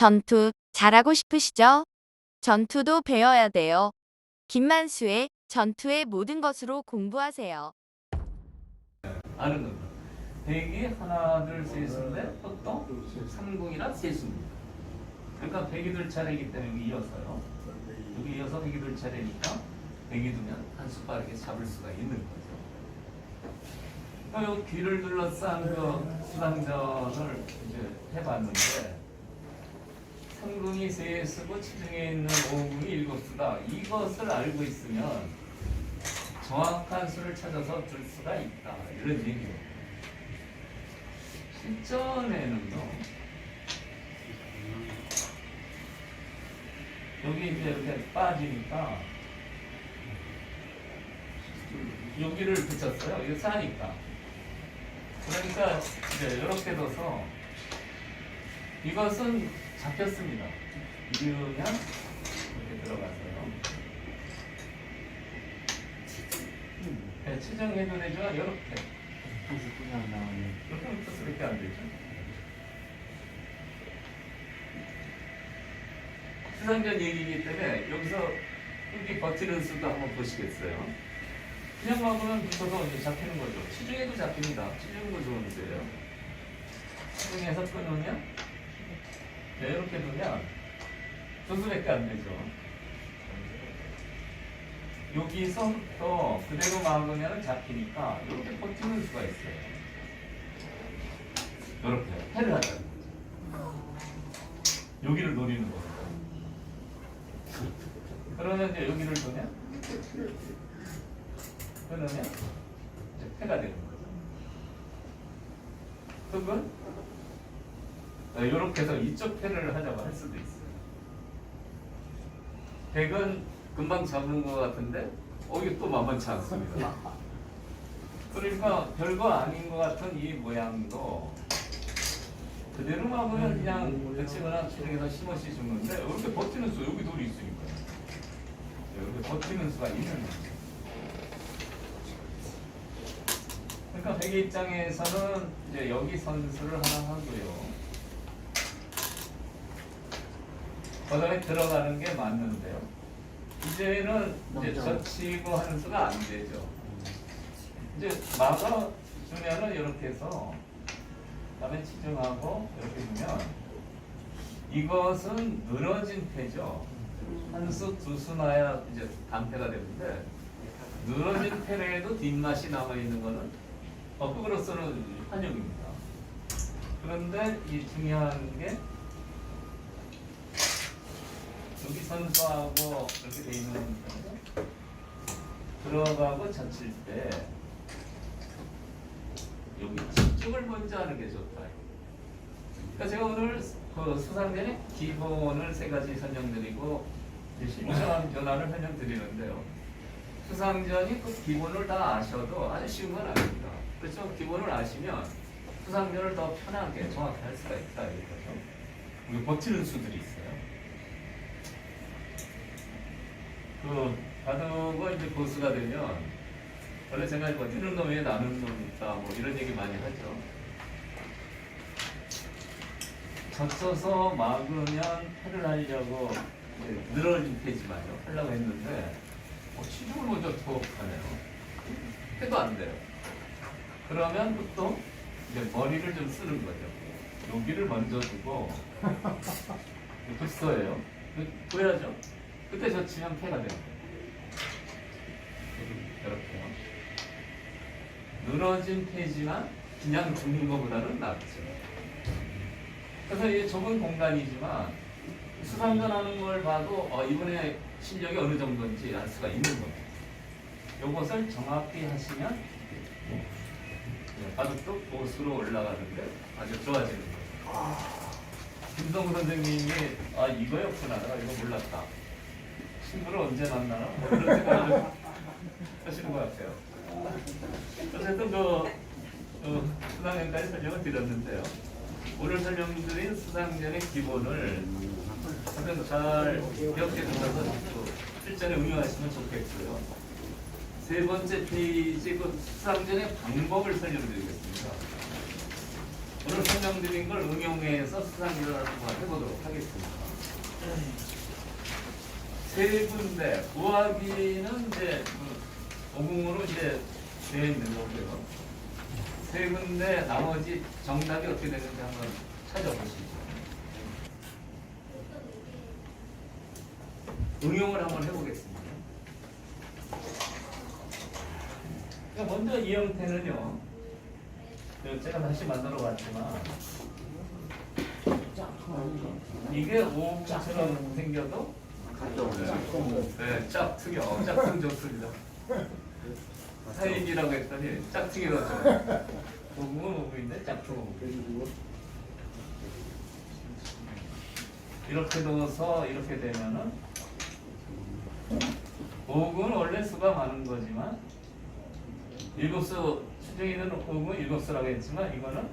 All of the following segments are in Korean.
전투 잘하고 싶으시죠? 전투도 배워야 돼요. 김만수의 전투의 모든 것으로 공부하세요. 아는 겁니다. 백이 하나, 둘, 셋인데 보통 삼궁이라 셋입니다. 그러니까 백이 둘 차례이기 때문에 이어서요. 여기 이어서 백이 둘 차례니까 백이 두면 한 수 빠르게 잡을 수가 있는 거죠. 요 귀를 둘러싼 그 수상전을 이제 해봤는데 삼궁이 세 쓰고 치중에 있는 오궁이 일곱 수다. 이것을 알고 있으면 정확한 수를 찾아서 줄 수가 있다. 이런 얘기예요. 실전에는요. 여기 이제 이렇게 빠지니까 여기를 붙였어요. 이거 싸니까. 그러니까 이제 이렇게 둬서 이것은 잡혔습니다. 이으면 이렇게 들어가서요. 네, 치정해도 되지만 이렇게 분이 안 나오네. 이렇게 하면 또 그렇게 안 되죠. 수상전 얘기이기 때문에 여기서 여기 버티는 수도 한번 보시겠어요. 그냥 막으면 붙어서 이제 잡히는 거죠. 치중에도 잡힙니다. 치중도 좋은 수예요. 치중에서 끊으면 네, 이렇게 두면 두 수밖에 안 되죠. 여기서부터 그대로 막으면 잡히니까 이렇게 버티는 수가 있어요. 이렇게 패를 하자는 거죠. 여기를 노리는 거죠. 그러면 이제 여기를 두면 그러면 이제 패가 되는 거죠. 흙은 이렇게 해서 이쪽 패를 하자고 할 수도 있어요. 백은 금방 잡는 것 같은데 어 이게 또 만만치 않습니다. 그러니까 별거 아닌 것 같은 이 모양도 그대로 막으면 그냥 대치거나 치중에서 심어시 죽는데 이렇게 버티는 수 여기 돌이 있으니까요. 이렇게 버티는 수가 있는 거죠. 그러니까 백의 입장에서는 이제 여기 선수를 하나 하고요. 그다음에 들어가는 게 맞는데요. 이제는 이제. 젖히고 하는 수가 안 되죠. 이제 막아주면은 이렇게 해서 그다음에 치중하고 이렇게 보면 이것은 늘어진 패죠. 한 수, 두 수 나야 이제 단패가 되는데 늘어진 패에도 뒷맛이 남아 있는 거는 법극으로서는 환영입니다. 그런데 이 중요한 게 여기 선수하고 이렇게 돼 있는 거는 들어가고 젖힐 때 여기 집중을 먼저 하는 게 좋다. 그러니까 제가 오늘 그 수상전의 기본을 세 가지 설명드리고 실전 전환을 설명드리는데요. 수상전이 그 기본을 다 아셔도 아주 쉬운 건 아닙니다. 그렇죠? 기본을 아시면 수상전을 더 편하게 정확히 할 수가 있다 이거죠. 우리 버티는 수들이 있어요. 그 바둑은 이제 고수가 되면 원래 제가 버티는 놈에 나는 놈 있다 뭐 이런 얘기 많이 하죠. 젖혀서 막으면 패를 하려고 늘어진 패지만요 하려고 했는데 어, 치중을 먼저 더 하네요. 패도 안 돼요. 그러면 보통 이제 머리를 좀 쓰는 거죠. 여기를 먼저 두고 급서예요. 보여야죠. 그때 젖히면 패가 되는 거예요. 이렇게요. 늘어진 패지만 그냥 죽는 것보다는 낫죠. 그래서 이게 좁은 공간이지만 수상전 하는 걸 봐도 어, 이분의 실력이 어느 정도인지 알 수가 있는 거죠. 요것을 정확히 하시면 네, 바둑도 고수로 올라가는데 아주 좋아지는 거죠. 김성우 선생님이 아 이거였구나 나 이거 몰랐다. 친구를 언제 만나나? 뭐 그런 생각을 하시는 것 같아요. 어쨌든 그 어, 수상전까지 설명을 드렸는데요. 오늘 설명드린 수상전의 기본을 한번 잘 기억해 두셔서 또 실전에 응용하시면 좋겠고요. 세 번째 페이지 그 수상전의 방법을 설명드리겠습니다. 오늘 설명드린 걸 응용해서 수상기를 한번 해보도록 하겠습니다. 세 군데 구하기는 이제 그 오궁으로 이제 되어 있는 거고요. 세 군데 나머지 정답이 어떻게 되는지 한번 찾아보시죠. 응용을 한번 해보겠습니다. 그러니까 먼저 이 형태는요. 그 제가 다시 만들어 봤지만 이게 오처럼 생겨도 네, 짝퉁이요. 짝퉁 좋습니다. 사인이라고 했더니 짝퉁이라고 좋아요. 오금은 오금인데 짝퉁은 오금. 이렇게 넣어서 이렇게 되면은 오금은 원래 수가 많은 거지만 일곱수 수중에 있는 오금은 일곱수라고 했지만 이거는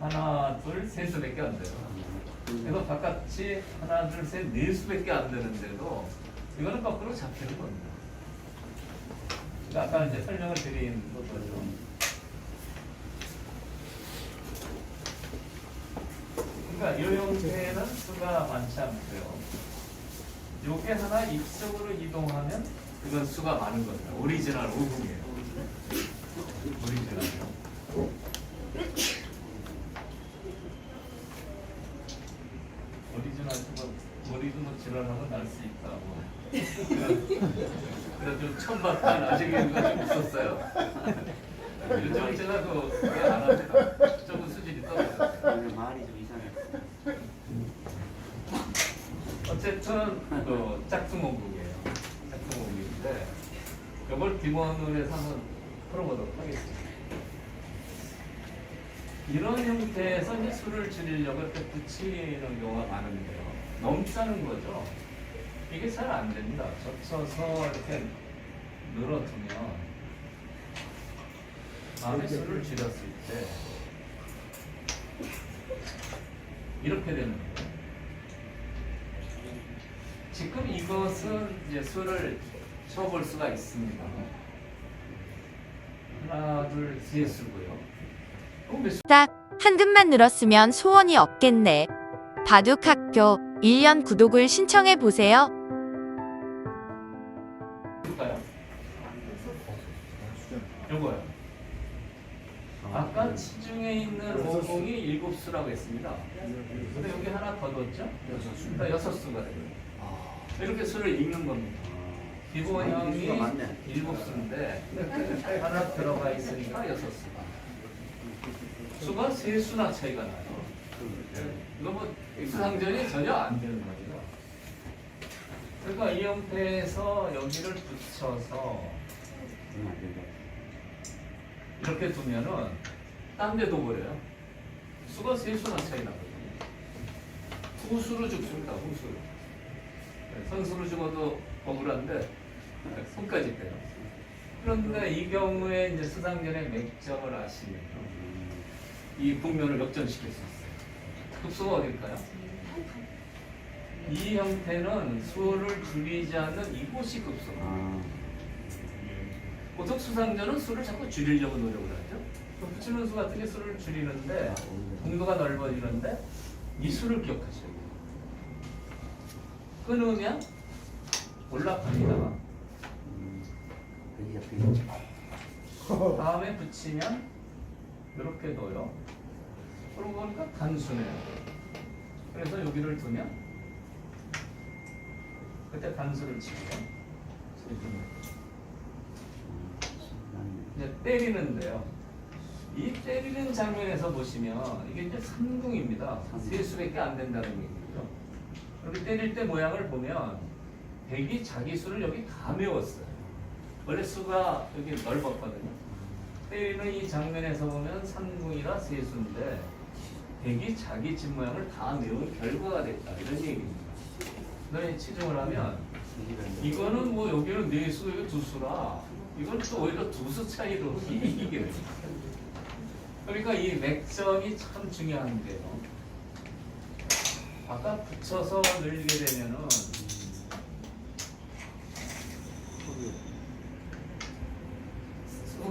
하나, 둘, 세 수밖에 안 돼요. 그래서 바깥이 하나, 둘, 셋, 네 수밖에 안 되는데도 이거는 거꾸로 잡히는 겁니다. 그러니까 아까 이제 설명을 드린 것처럼 그러니까 이 형태는 수가 많지 않고요. 요게 하나 입속으로 이동하면 이건 수가 많은 겁니다. 오리지널. 오리지널이요. 오리지널 수가 머리도 뭐 지랄하면 날 수 있다고. 그래도 처음 봤던 아직 이유가 좀 있었어요. 요즘 제가 그안 합니다. 조금 수준이 떨어졌어요. 말이 좀 이상해. 어쨌든 그 짝퉁 원국이에요. 짝퉁 원국인데 이 걸 기본으로 해서 한번 풀어보도록 하겠습니다. 이런 형태에서 이제 수를 줄이려고 이렇게 붙이는 경우가 많은데요. 짜는 거죠. 이게 잘 안 됩니다. 젖혀서 이렇게 늘어두면 마음의 수를 줄였을 때 이렇게 되는 거예요. 지금 이것은 이제 수를 쳐볼 수가 있습니다. 하나, 둘, 수? 딱 한금만 늘었으면 소원이 없겠네. 바둑학교 1년 구독을 신청해 보세요. 볼까요? 아까 치중에 있는 오공이 일곱 수라고 했습니다. 근데 여기 하나 더 넣었죠? 여섯 수가 돼요. 이렇게 수를 읽는 겁니다. 수가 많네. 일곱 수인데 하나 들어가 있으니까 여섯 수가. 수가 세 수나 차이가 나요. 이거 뭐 수상전이 전혀 안 되는 거죠. 그러니까 이 형태에서 여기를 붙여서 이렇게 두면은 딴 데도 버려요. 수가 세 수나 차이 나거든요. 후수로 죽습니다. 후수로. 네, 선수로 죽어도 억울한데 네, 손까지 빼요. 그런데 이 경우에 이제 수상전의 맥점을 아시면 이 국면을 역전시킬 수 있어요. 흡수가 어딜까요? 이 형태는 수를 줄이지 않는 이곳이 급수가. 아, 보통 수상전은 수를 자꾸 줄이려고 노력을 하죠. 그 붙이는 수 같은 게 수를 줄이는데 공도가 넓어지는데 이 수를 기억하셔야 돼요. 끊으면 올라갑니다. 되게 다음에 붙이면 이렇게 넣어요. 그러고 보니까 단수네요. 그래서 여기를 두면 그때 단수를 치고요. 이제 때리는데요. 이 때리는 장면에서 보시면 이게 이제 삼궁입니다. 세 수밖에 안 된다는 얘기죠. 이렇게 때릴 때 모양을 보면 백이 자기 수를 여기 다 메웠어요. 원래 수가 여기 넓었거든요. 때리는 이 장면에서 보면 삼궁이라 세 수인데 백이 자기 집 모양을 다 메운 결과가 됐다 이런 얘기입니다. 너희 치중을 하면 이거는 뭐 여기는 네 수, 여기 두 수라 이건 또 오히려 두 수 차이로 이기게 됩니다. 그러니까 이 맥점이 참 중요한 게요. 아까 붙여서 늘리게 되면은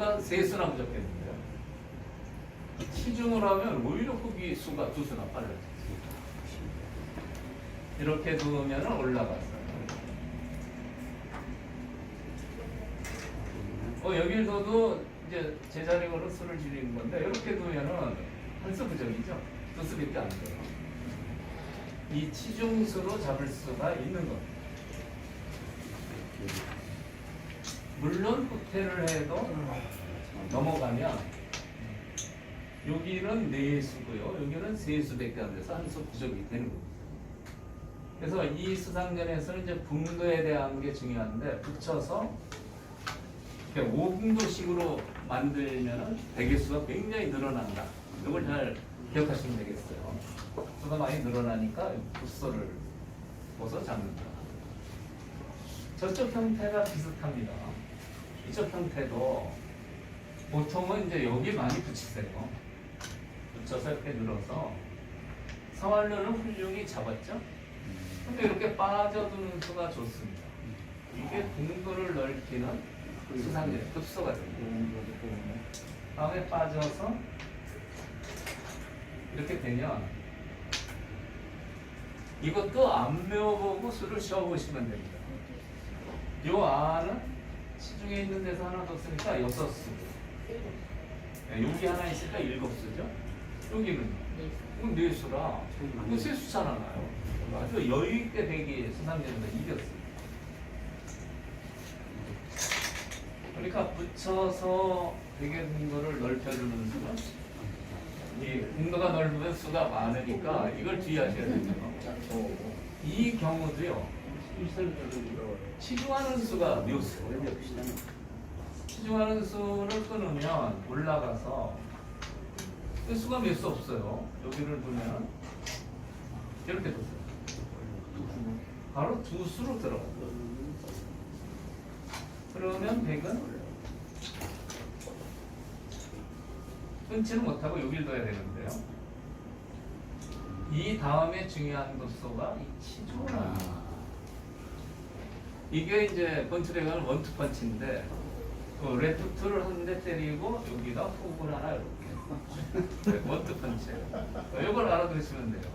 수가 세 수나 부족했는데요. 치중을 하면 오히려 흡기 수가 두 수나 빨라져. 이렇게 두면 올라갔어요. 어, 여길 둬도 이제 제자리로 수를 줄이는 건데 이렇게 두면은 한수 부정이죠. 두 수밖에 안 돼요. 이 치중수로 잡을 수가 있는 겁니다. 물론 후퇴를 해도 넘어가면 여기는 네 수고요. 여기는 세 수밖에 안 돼서 한 수 부족이 되는 겁니다. 그래서 이 수상전에서는 이제 분도에 대한 게 중요한데 붙여서 이렇게 5분도식으로 만들면은 대개수가 굉장히 늘어난다. 이걸 잘 기억하시면 되겠어요. 수가 많이 늘어나니까 부서를 벗어 잡는다. 저쪽 형태가 비슷합니다. 이쪽 형태도 보통은 이제 여기 많이 붙이세요. 붙여서 이렇게 늘어서 사활로는 훌륭히 잡았죠. 근데 이렇게 빠져드는 수가 좋습니다. 이게 공도를 넓히는 수상제 급소가 됩니다. 다음에 빠져서 이렇게 되면 이것도 안 메워보고 수를 쉬어보시면 됩니다. 요 안은 시중에 있는 데서 하나 더 쓰니까 여섯 수. 네, 여기 하나 있으니까 일곱 수죠. 여기는 이건 네 수라 이거 세 수잖아요. 아주 여유 있게 되기 수상제보다 이겼어요. 그러니까 붙여서 되게 공도를 넓혀주는 수는 이 공도가 넓으면 수가 많으니까 이걸 주의하셔야 됩니다. 이 경우도요. 치중하는 수가 묘수. 치중하는 수를 끊으면 올라가서 그 수가 몇 수 없어요. 여기를 두면 이렇게 됐어요. 바로 두 수로 들어가요. 그러면 100은 끊지는 못하고 여기를 둬야 되는데요. 이 다음에 중요한 도소가 이 치중하는 이게 이제 번트레가는 원투 펀치인데 그 레프트를 한 대 때리고 여기다 훅을 하나 이렇게. 네, 원투 펀치 이걸 알아두시면 돼요.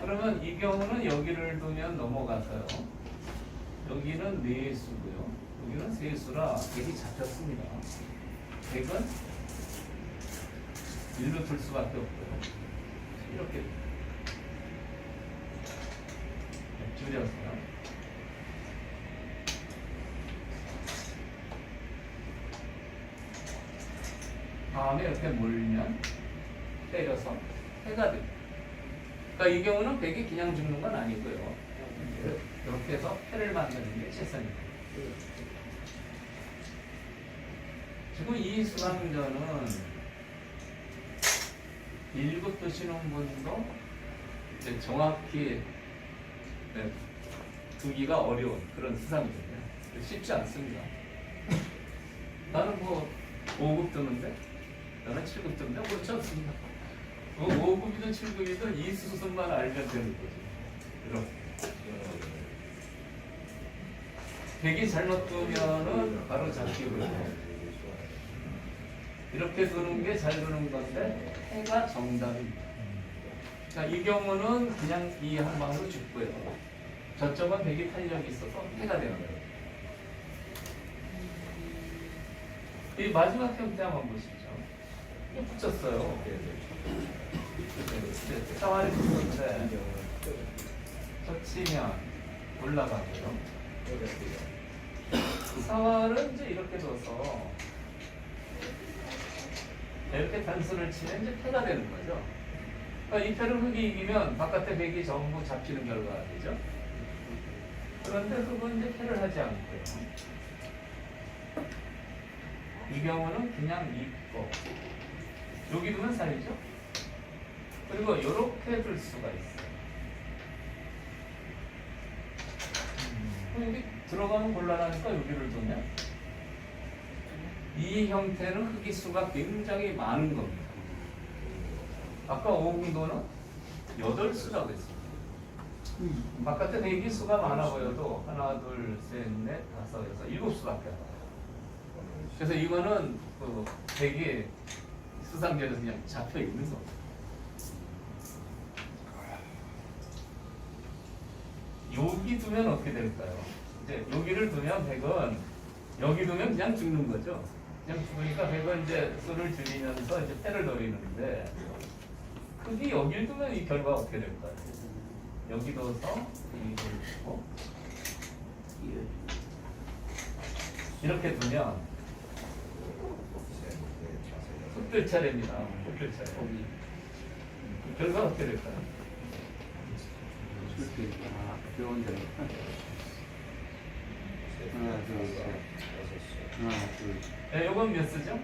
그러면 이 경우는 여기를 두면 넘어가서요. 여기는 네 수고요. 여기는 세 수라 백이 잡혔습니다. 백은 일로 둘 수밖에 없고요. 이렇게 네, 줄여서요 다음에 이렇게 몰면 때려서 해가 됩니다. 그러니까 이 경우는 백이 그냥 죽는 건 아니고요. 이렇게 해서 해를 만드는 게 최선입니다. 지금 이 수강전은 일곱 드시는 분도 이제 정확히 네, 두기가 어려운 그런 수상전이에요. 쉽지 않습니다. 나는 뭐 5급 뜨는데 나는 7급 뜨는데 그렇지 않습니다. 뭐 5급이든 7급이든 이 수순만 알면 되는 거죠. 이렇게. 잘못 두면은 바로 잡히고 이렇게 두는 게 잘 두는 건데 해가 정답입니다. 자, 이 경우는 그냥 이 한 방으로 죽고요. 저쪽은 백이 탄력이 있어서 해가 되는 거예요. 이 마지막 형태 한번 보시죠. 붙였어요. 사활이 붙었는데 젖히면 올라가고요. 사활은 이제 이렇게 둬서 이렇게 단수를 치면 이제 패가 되는 거죠. 그러니까 이 패를 흙이 이기면 바깥에 백이 전부 잡히는 결과가 되죠. 그런데 흙은 이제 패를 하지 않고요. 이 경우는 그냥 입고 여기 두면 살이죠. 그리고 이렇게 둘 수가 있어요. 여기 들어가면 곤란하니까 여기를 두면 이 형태는 흙이 수가 굉장히 많은 겁니다. 아까 5공도는 8수라고 했습니다. 바깥에 대기 수가 많아 보여도 하나, 둘, 셋, 넷, 다섯, 여섯, 일곱 수밖에 안 나요. 그래서 이거는 그 대기 수상전에서 그냥 잡혀 있는 거. 여기 두면 어떻게 될까요? 이제 여기를 두면 백은 여기 두면 그냥 죽는 거죠. 그냥 죽으니까 백은 이제 수를 줄이면서 이제 패를 노리는데 크기 여기를 두면 이 결과가 어떻게 될까요? 여기 두고 이렇게 두면 흑들 차례입니다. 흑들 차례. 그 결과 어떻게 될까요? 배운대로 하나 둘셋 하나 둘 요건 몇 수죠?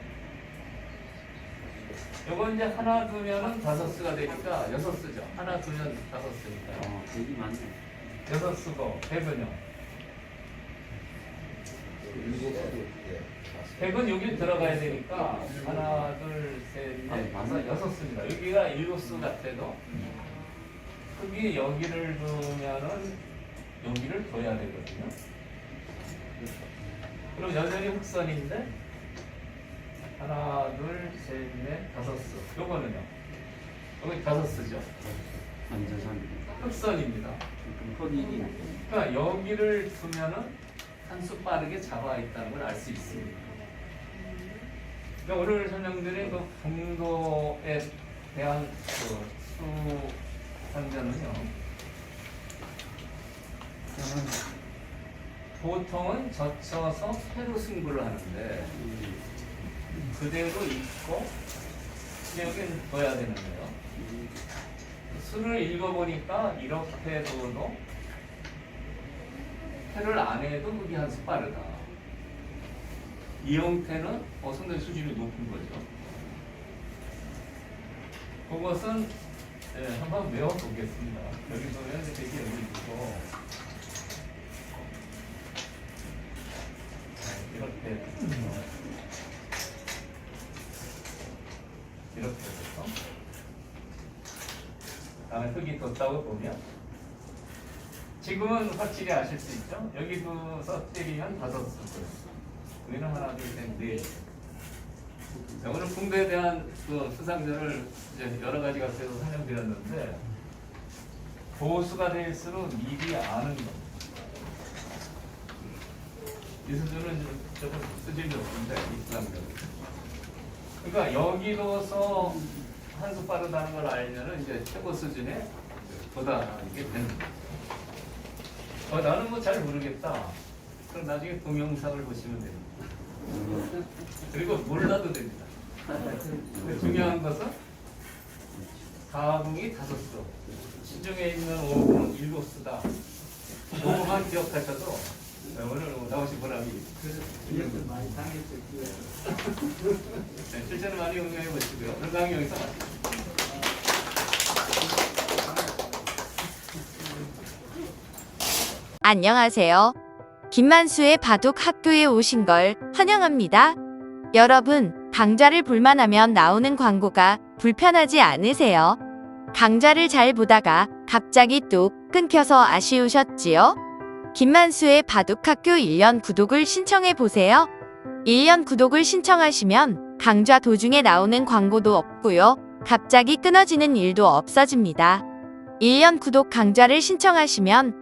요건 이제 하나 두면은 다섯 수가 되니까 여섯 수죠 하나 두면 다섯 수니까 어 되게 많네 여섯 수고 배분형 100은 여기 들어가야 되니까 하나, 둘, 셋, 넷, 다섯, 여섯 수입니다. 여기가 일곱 수 같아도 크기 여기를 두면은 여기를 둬야 되거든요. 그럼 여전히 흑선인데 하나, 둘, 셋, 넷, 다섯 수. 요거는요. 여기 다섯 수죠? 흑선입니다. 흑선입니다. 그러니까 여기를 두면은 한수 빠르게 잡아 있다는 걸 알 수 있습니다. 그러니까 오늘 설명드린 그 분도에 대한 그 수상자는요. 보통은 젖혀서 패로 승부를 하는데 그대로 있고 여기는 둬야 되는데요. 수를 읽어보니까 이렇게 둬도 패를 안 해도 그게 한수 빠르다. 이 형태는 어, 상당히 수준이 높은 거죠. 그것은 예, 한번 외워보겠습니다. 여기 보면 이렇게 여기 있고 이렇게 어, 이렇게 해서 다음에 흙이 뒀다고 보면 지금은 확실히 아실 수 있죠? 여기 두서 때리면 다섯 수고요. 우리는 하나, 둘, 셋, 넷. 자, 오늘 풍도에 대한 그 수상자를 이제 여러 가지 각도에서 설명드렸는데 보수가 될수록 미리 아는 겁니다. 이 수준은 조금 수준이 높은데 이 수상자. 그러니까 여기로서 한 수 빠르다는 걸 알면은 이제 최고 수준에 도달하게 되는 거예요. 어, 나는 뭐 잘 모르겠다. 그럼 나중에 동영상을 보시면 됩니다. 그리고 몰라도 됩니다. 중요한 것은 4분이 다섯 수, 시중에 있는 5분은 일곱 수다. 5분만 기억하셔도 네, 오늘 나오신 보람이 네, 실제로 많이 응용해 보시고요. 오늘 강의 여기서 마칩니다. 안녕하세요. 김만수의 바둑 학교에 오신 걸 환영합니다. 여러분, 강좌를 볼만 하면 나오는 광고가 불편하지 않으세요? 강좌를 잘 보다가 갑자기 뚝 끊겨서 아쉬우셨지요? 김만수의 바둑 학교 1년 구독을 신청해 보세요. 1년 구독을 신청하시면 강좌 도중에 나오는 광고도 없고요. 갑자기 끊어지는 일도 없어집니다. 1년 구독 강좌를 신청하시면